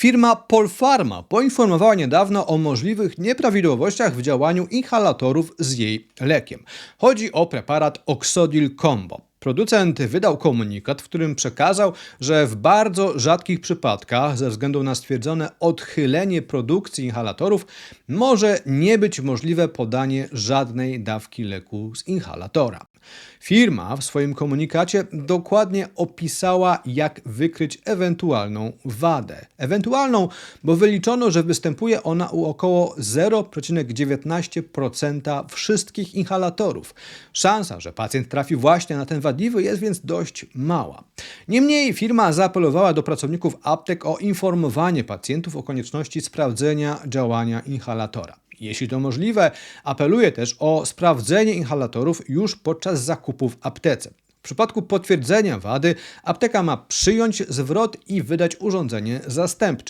Firma Polpharma poinformowała niedawno o możliwych nieprawidłowościach w działaniu inhalatorów z jej lekiem. Chodzi o preparat Oxodil Combo. Producent wydał komunikat, w którym przekazał, że w bardzo rzadkich przypadkach, ze względu na stwierdzone odchylenie produkcji inhalatorów, może nie być możliwe podanie żadnej dawki leku z inhalatora. Firma w swoim komunikacie dokładnie opisała, jak wykryć ewentualną wadę. Ewentualną, bo wyliczono, że występuje ona u około 0,19% wszystkich inhalatorów. Szansa, że pacjent trafi właśnie na ten wadliwy jest więc dość mała. Niemniej firma zaapelowała do pracowników aptek o informowanie pacjentów o konieczności sprawdzenia działania inhalatora. Jeśli to możliwe, apeluje też o sprawdzenie inhalatorów już podczas zakupu w aptece. W przypadku potwierdzenia wady, apteka ma przyjąć zwrot i wydać urządzenie zastępcze.